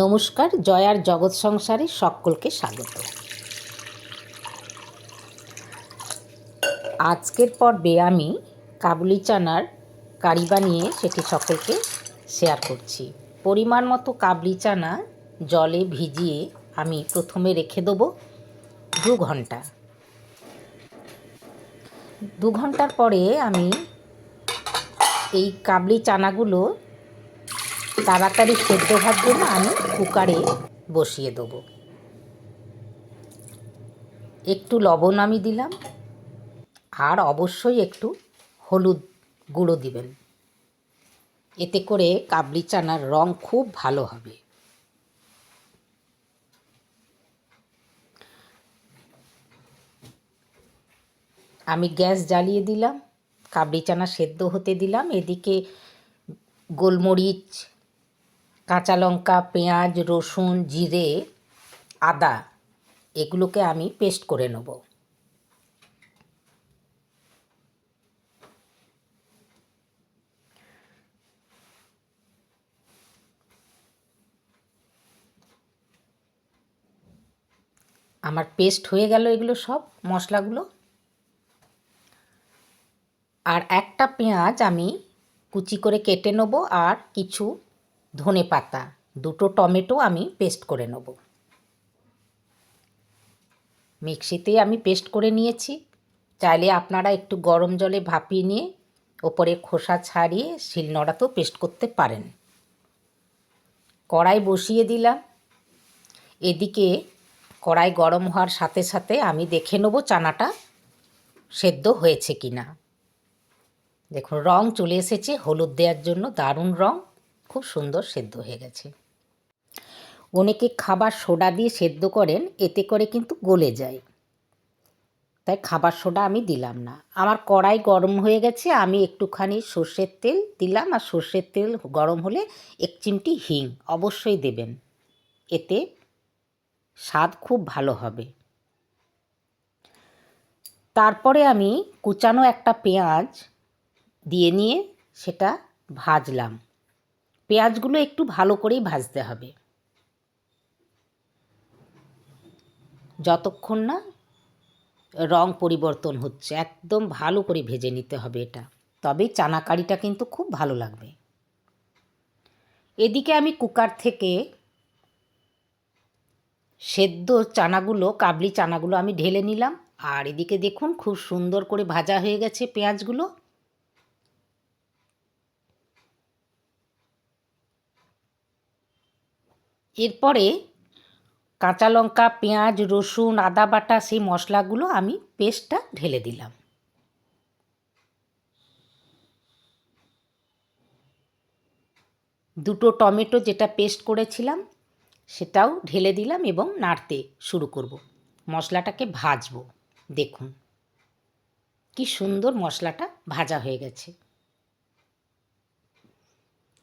নমস্কার, জয়ার জগৎ সংসারে সকলকে স্বাগত। আজকের পর্বে আমি কাবুলি চানার কারি বানিয়ে সেটি সকলকে শেয়ার করছি। পরিমাণ মতো কাবলি চানা জলে ভিজিয়ে আমি প্রথমে রেখে দেবো দু ঘণ্টা। দু ঘণ্টার পরে আমি এই কাবলি চানাগুলো তাড়াতাড়ি সেদ্ধ হওয়ার জন্য আমি কুকারে বসিয়ে দেবো। একটু লবণ আমি দিলাম, আর অবশ্যই একটু হলুদ গুঁড়ো দিবেন। এতে করে কাবলি চানার রং খুব ভালো হবে। আমি গ্যাস জ্বালিয়ে দিলাম, কাবলি চানা সেদ্ধ হতে দিলাম, এদিকে গোলমরিচ কাঁচা লঙ্কা, পেঁয়াজ, রসুন, জিরে, আদা, এগুলোকে আমি পেস্ট করে নেব। আমার পেস্ট হয়ে গেল এগুলো সব, মশলাগুলো। আর একটা পেঁয়াজ আমি কুচি করে কেটে নেব, আর কিছু ধনে পাতা, দুটো টমেটো আমি পেস্ট করে নেব। মিক্সিতে আমি পেস্ট করে নিয়েছি। চাইলে আপনারা একটু গরম জলে ভাপিয়ে নিয়ে ওপরে খোসা ছাড়িয়ে শিলনোড়াতেও পেস্ট করতে পারেন। কড়াই বসিয়ে দিলাম। এদিকে কড়াই গরম হওয়ার সাথে সাথে আমি দেখে নেব চানাটা সেদ্ধ হয়েছে কি না দেখুন, রং চলে এসেছে, হলুদ দেওয়ার জন্য দারুণ রং। খুব সুন্দর সেদ্ধ হয়ে গেছে। অনেকে খাবার সোডা দিয়ে সেদ্ধ করেন, এতে করে কিন্তু গলে যায়। তাই খাবার সোডা আমি দিলাম না। আমার কড়াই গরম হয়ে গেছে, আমি একটুখানি সর্ষের তেল দিলাম, আর সর্ষের তেল গরম হলে এক চিমটি হিং অবশ্যই দেবেন। এতে স্বাদ খুব ভালো হবে। তারপরে আমি কুচানো একটা পেঁয়াজ দিয়ে নিয়ে সেটা ভাজলাম। পেঁয়াজগুলো একটু ভালো করেই ভাজতে হবে। যতক্ষণ না রং পরিবর্তন হচ্ছে, একদম ভালো করে ভেজে নিতে হবে এটা। তবেই চানা কারিটা কিন্তু খুব ভালো লাগবে। এদিকে আমি কুকার থেকে সেদ্ধ চানাগুলো, কাবলি চানাগুলো আমি ঢেলে নিলাম। আর এদিকে দেখুন, খুব সুন্দর করে ভাজা হয়ে গেছে পেঁয়াজগুলো। এরপরে কাঁচা লঙ্কা, পেঁয়াজ, রসুন, আদা বাটা, সেই মশলাগুলো আমি পেস্টটা ঢেলে দিলাম। দুটো টমেটো যেটা পেস্ট করেছিলাম, সেটাও ঢেলে দিলাম এবং নাড়তে শুরু করব। মশলাটাকে ভাজবো, দেখুন। কি সুন্দর মশলাটা ভাজা হয়ে গেছে।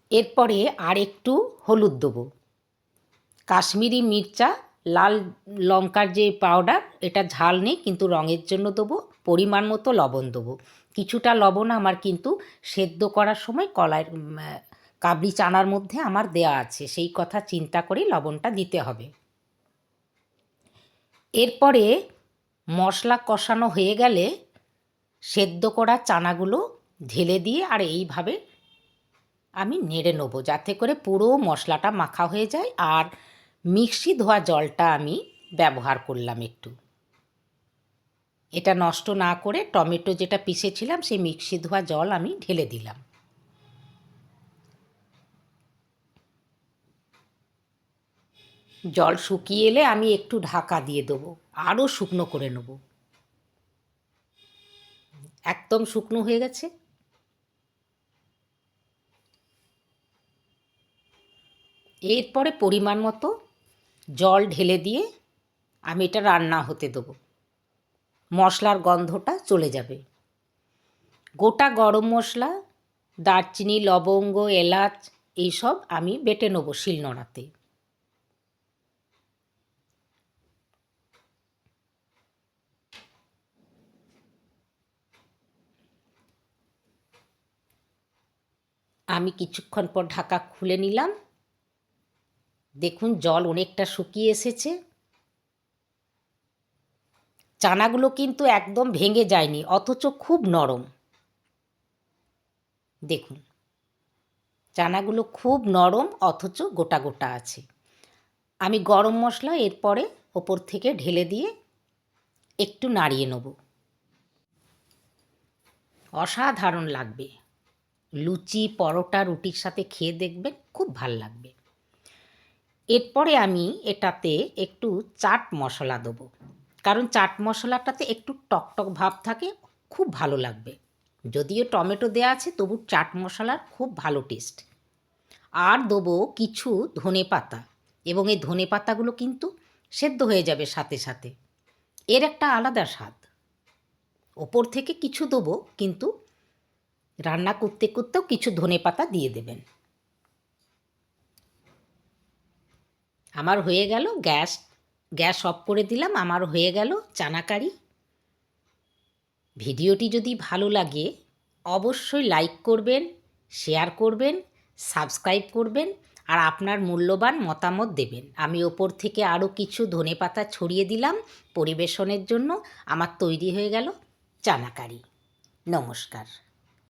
এরপরে আর একটু হলুদ দেবো। কাশ্মীরি মির্চা, লাল লঙ্কার যে পাউডার এটা ঝাল নেই, কিন্তু রঙের জন্য দেবো, পরিমাণ মতো লবণ দেবো। কিছুটা লবণ আমার কিন্তু সেদ্ধ করার সময় কলার কাবলি চানার মধ্যে আমার দেয়া আছে, সেই কথা চিন্তা করেই লবণটা দিতে হবে। এরপরে মশলা কষানো হয়ে গেলে সেদ্ধ করা চানাগুলো ঢেলে দিয়ে আর এইভাবে আমি নেড়ে নেব, যাতে করে পুরো মশলাটা মাখা হয়ে যায়, আর মিক্সি ধোয়া জলটা আমি ব্যবহার করলাম একটু। এটা নষ্ট না করে টমেটো যেটা পিষেছিলাম, সেই মিক্সি ধোয়া জল আমি ঢেলে দিলাম। জল শুকিয়ে এলে আমি একটু ঢাকা দিয়ে দেবো, আরও শুকনো করে নেব। একদম শুকনো হয়ে গেছে। এরপরে পরিমাণ মতো জল ঢেলে দিয়ে আমি এটা রান্না হতে দেবো। মশলার গন্ধটা চলে যাবে। গোটা গরম মশলা, দারচিনি, লবঙ্গ, এলাচ, এইসব আমি বেটে নেব শিলনোড়াতে। আমি কিছুক্ষণ পর ঢাকা খুলে নিলাম। দেখুন, জল অনেকটা শুকিয়ে এসেছে। চানাগুলো কিন্তু একদম ভেঙে যায়নি, অথচ খুব নরম। দেখুন, চানাগুলো খুব নরম, অথচ গোটা গোটা আছে। আমি গরম মশলা এরপরে ওপর থেকে ঢেলে দিয়ে একটু নাড়িয়ে নেব। অসাধারণ লাগবে। লুচি, পরোটা, রুটির সাথে খেয়ে দেখবেন, খুব ভালো লাগবে। এরপরে আমি এটাতে একটু চাট মশলা দেবো। কারণ চাট মশলাটাতে একটু টকটক ভাব থাকে, খুব ভালো লাগবে। যদিও টমেটো দেওয়া আছে, তবু চাট মশলার খুব ভালো টেস্ট। আর দেবো কিছু ধনে পাতা, এবং এই ধনে পাতাগুলো কিন্তু সেদ্ধ হয়ে যাবে সাথে সাথে। এর একটা আলাদা স্বাদ। ওপর থেকে কিছু দেবো, কিন্তু রান্না করতে করতেও কিছু ধনে পাতা দিয়ে দেবেন। আমার হয়ে গেল, গ্যাস গ্যাস অফ করে দিলাম, আমার হয়ে গেল চানা কারি ভিডিওটি যদি ভালো লাগে, অবশ্যই লাইক করবেন, শেয়ার করবেন, সাবস্ক্রাইব করবেন, আর আপনার মূল্যবান মতামত দেবেন। আমি ওপর থেকে আরও কিছু ধনেপাতা ছড়িয়ে দিলাম, পরিবেশনের জন্য আমার তৈরি হয়ে গেল চানা কারি নমস্কার।